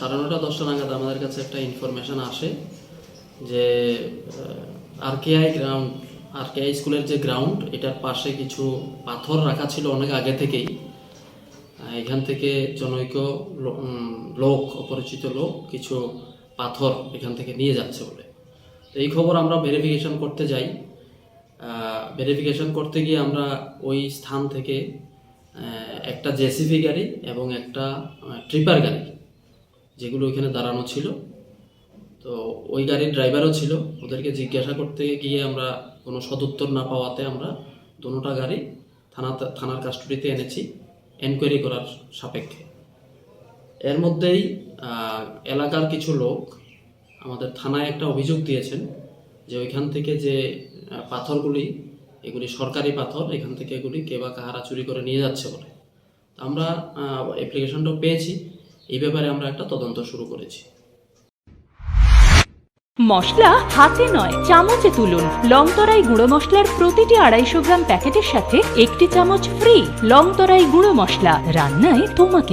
সাড়ে নটা দশটা নাগাদ আমাদের কাছে একটা ইনফরমেশান আসে যে আরকেআই গ্রাউন্ড আরকেআই স্কুলের যে গ্রাউন্ড এটার পাশে কিছু পাথর রাখা ছিল অনেক আগে থেকেই। এখান থেকে জনৈক লোক, অপরিচিত লোক কিছু পাথর এখান থেকে নিয়ে যাচ্ছে বলে। তো এই খবর আমরা ভেরিফিকেশন করতে যাই। ভেরিফিকেশন করতে গিয়ে আমরা ওই স্থান থেকে একটা জেসিবি গাড়ি এবং একটা ট্রিপার গাড়ি যেগুলো ওইখানে দাঁড়ানো ছিল। তো ওই গাড়ির ড্রাইভারও ছিল। ওদেরকে জিজ্ঞাসা করতে গিয়ে আমরা কোনো সদুত্তর না পাওয়াতে আমরা দুটোটা গাড়ি থানা থানার কাস্টডিতে এনেছি এনকোয়ারি করার সাপেক্ষে। এর মধ্যেই এলাকার কিছু লোক আমাদের থানায় একটা অভিযোগ দিয়েছেন যে ওইখান থেকে যে পাথরগুলি, এগুলি সরকারি পাথর, এখান থেকে এগুলি কে বা কাহারা চুরি করে নিয়ে যাচ্ছে বলে। আমরা অ্যাপ্লিকেশনটা পেয়েছি। এই ব্যাপারে আমরা একটা তদন্ত শুরু করেছি। মশলা হাতে নয়, চামচে তুলুন। লং তরাই গুঁড়ো মশলার প্রতিটি আড়াইশো গ্রাম প্যাকেটের সাথে একটি চামচ ফ্রি লং তরাই গুঁড়ো মশলা। রান্নায় তোমাকে